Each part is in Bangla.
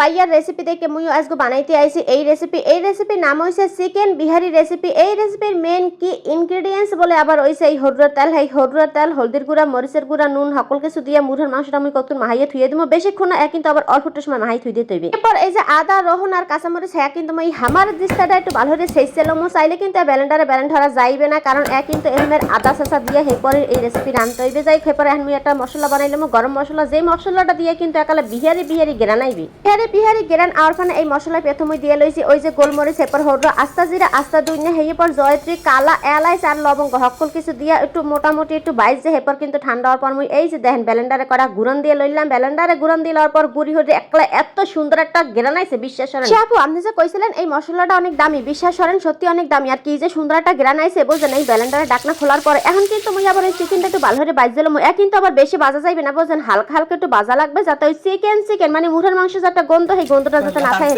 বাইয়ার রেসিপি দেখে মুইও আজকে বানাইতে আইছি এই রেসিপি এই রেসিপির নাম হইছে চিকেন বিহারি রেসিপি এই রেসিপির মেন কি ইনগ্রেডিয়েন্টস বলে আবার হইছে এই হরুয়ার তেল। এই হরুয়ার তেল হলদির গুঁড়া মরিচের গুঁড়া নুন সকল কিছু দিয়ে মুরহার মাংসটা আমি কত মাহাইয়ে থুয়ে দিব বেশিক্ষণ না, কিন্তু আবার অল্পটা সময় মাহাই থুই দিতে হইবে এরপর এই যে আদা রহুন আর কাঁচামরিচ হ্যাঁ কিন্তু মই হামার দিস্তাটা একটু ভালো করে সেচছিল মো চাইলে কিন্তু ব্যালেন্ডারে ব্যালেন্ড ধরা যাইবে না কারণ এ কিন্তু এরমের আদা চাচা দিয়ে। হেপরে এই রেসিপি রানতে হইবে যাই হেপরে এখন মুই একটা মশলা বানাইলাম গরম মশলা যে মশলাটা দিয়ে কিন্তু একালে বিহারি বিহারি গেরান আইবি বিহারি বিহারি গেরান আর ফানে এই মশলা প্রথমে দিয়ে লইছি ওই যে গোলমরিচ হেপর হরো আস্তা জিরা, আস্তা দুই না হেয়ে পর জয়ত্রী, কালা, এলাইচ আর লবঙ্গ। হকল কিছু দিয়া একটু মোটামুটি একটু বাইশ যে, হেপর কিন্তু ঠান্ডা হওয়ার পর মুই এই যে দেখেন ব্যালেন্ডারে করা গুরন দিয়ে লইলাম। ব্যালেন্ডারে গুরন দিলার পর গুড়ি হয়ে একলা এত সুন্দর একটা গেরান আইছে, বিশ্বাস করেন। আপু, আপনি যে কইছিলেন এই মশলাটা অনেক দামি, বিশ্বাস করেন, সত্যি অনেক দামি। আর কি যে সুন্দর একটা গেরান আইছে বুঝলেন এই ব্যালেন্ডারে ডাকনা খোলার পরে এখন কিন্তু মুই আবার এই চিকেনটা একটু ভালো করে বাইজ দিলাম এ কিন্তু আবার বেশি বাজা যাইবে না বুঝলেন হালকা হালকা একটু বাজা লাগবে, যাতে ওই চিকেন চিকেন মানে মুঠার মাংস যে একটা গন্ধ সেই গন্ধটা যাতে না থাকে।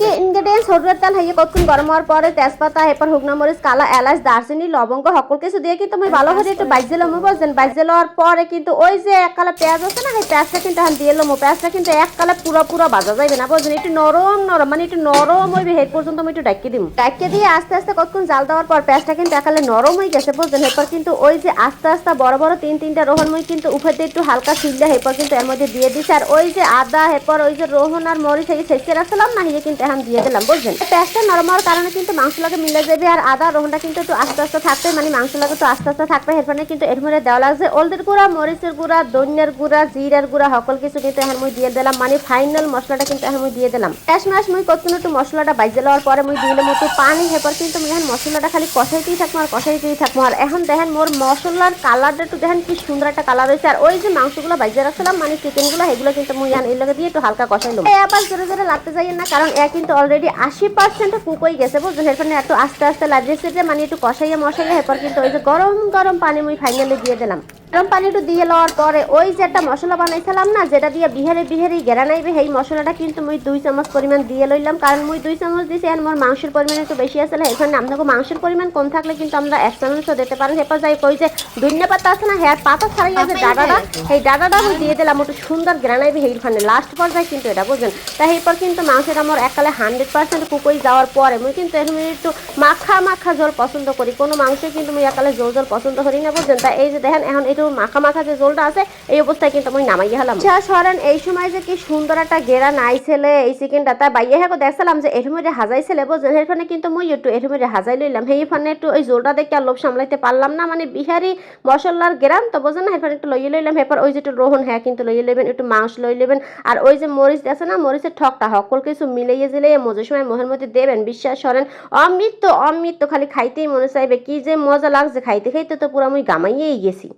কি ইনগ্রেডিয়েন্টস হলুদের তেল হইয়ে কতক্ষণ গরম হওয়ার পরে তেজপাতা এরপর হুগনা মরিচ কালা এলাচ দারচিনি লবঙ্গ সকল কিছু দিয়ে কিন্তু আমি ভালো করে একটু বাইজ দিলাম বুঝলেন বাইজ দেওয়ার পরে কিন্তু ওই যে এক কালা পেঁয়াজ আছে না সেই পেঁয়াজটা কিন্তু এখন দিয়ে এলাম পেঁয়াজটা কিন্তু এক কালা পুরো পুরো বাজা যাইবে না বুঝলেন একটু নরম নরম মানে একটু নরম হইবে হেড পর্যন্ত আমি একটু ডাকিয়ে দিব ডাকিয়ে দিয়ে আস্তে আস্তে কতক্ষণ জাল দেওয়ার পর পেঁয়াজটা কিন্তু একালে নরম হয়ে গেছে বুঝলেন এরপর কিন্তু ওই যে আস্তে আস্তে বড় বড় তিন তিনটা রোহন মই কিন্তু দিয়ে একটু হালকা ছিললে এরপর কিন্তু এর মধ্যে দিয়ে দিছে আর ওই যে আদা এরপর ওই যে রোহন আর মরিচ থেকে ছেঁচে রাখছিলাম না হিয়ে কিন্তু এখন দিয়ে দিলাম বুঝলেন পেঁয়াজটা নরম হওয়ার কারণে কিন্তু মাংসটাকে মিলে যাবে আর আদা রোহনটা কিন্তু একটু আস্তে আস্তে থাকবে মানে মাংসটাকে একটু আস্তে আস্তে থাকবে এরপরে কিন্তু এর মধ্যে দেওয়া লাগছে হলদির গুঁড়া, মরিচের গুঁড়া, ধনিয়ার গুঁড়া, জিরার গুঁড়া, সকল কিছু কিন্তু এখন মুই দিয়ে দিলাম মানে ফাইনাল মশলাটা কিন্তু এখন মুই দিয়ে দিলাম। এক মাস মুই কত একটু মশলাটা বাইজে লওয়ার পরে মুই দিলাম, একটু পানি, এরপর কিন্তু এখন মশলাটা খালি কষাইতেই থাকব, আর কষাইতেই থাকব, আর এখন দেখেন মোর মশলার কালারটা একটু দেখেন কি সুন্দর একটা কালার হয়েছে, আর ওই যে মাংসগুলো বাইজে রাখছিলাম মানে চিকেনগুলো সেগুলো কিন্তু মুই এখন এই লগে দিয়ে একটু হালকা কষাইলাম এই আবার জোরে জোরে লাগতে যাই না, কারণ এ কিন্তু অলরেডি আশি পার্সেন্ট কুক হয়ে গেছে বুঝছেন এখানে একটু আস্তে আস্তে লাগিয়েছে যে মানে একটু কষাইয়া মশাইয়া, এরপর কিন্তু ওই যে গরম গরম পানি মুই ফাইনালি দিয়ে দিলাম। গরম পানি একটু দিয়ে লওয়ার পরে ওই যে একটা মশলা বানাইছিলাম না যেটা দিয়ে বিহারে বিহারি গেরা নাইবে সেই মশলাটা কিন্তু মুই দুই চামচ পরিমাণ দিয়ে লইলাম। কারণ মুই দুই চামচ দিয়েছি আর মোর মাংসের পরিমাণ একটু বেশি আসলে এখানে আপনাকে মাংসের পরিমাণ কম থাকলে কিন্তু আমরা এক চামচও দিতে পারেন এরপর যাই কই যে ধনিয়া পাতা আছে না হ্যাঁ পাতা ছাড়াই আছে ডাটাটা সেই ডাটাটা আমি দিয়ে দিলাম একটু সুন্দর গ্রানাইবে সেইখানে। লাস্ট পর্যায়ে কিন্তু এটা বুঝলেন তাই এরপর কিন্তু মাংসটা আমার এককালে হান্ড্রেড পার্সেন্ট কুকই যাওয়ার পরে মুই কিন্তু এখন একটু মাখা মাখা ঝোল পছন্দ করি। কোনো মাংস কিন্তু মুই একালে জোল জোল পছন্দ করি না বুঝলেন তাই এই যে দেখেন এখন একটু মাখা মাখা যে ঝোলটা আছে, এই অবস্থায় কিন্তু আমি নামাই গেলাম। আচ্ছা সরেন, এই সময় যে কি সুন্দর একটা গেরা নাই ছেলে, এই চিকেনটা তাই বাইয়ে হ্যাঁ দেখছিলাম যে এর মধ্যে হাজাই ছেলে বুঝলেন এখানে কিন্তু মুই একটু এর মধ্যে হাজাই লইলাম। সেই ফানে একটু ওই জোলটা দেখে আর লোভ সামলাইতে পারলাম না। মানে বিহারি মশলার গেরাম তো বোঝেন না? এরপর একটু লইয়ে লইলাম। এরপর ওই যে একটু রোহন হ্যাঁ কিন্তু লইয়ে লইবেন, একটু মাংস লই লইবেন। আর ওই যে মরিচ আছে না? মরিচের ঠকটা, সকল কিছু মিলাইয়ে দিলে মজুর সময় মোহের মধ্যে দেবেন। বিশ্বাস করেন অমৃত অমৃত খালি খাইতেই মনে চাইবে। কি যে মজা লাগছে, খাইতে খাইতে তো পুরো আমি গামাইয়েই গেছি।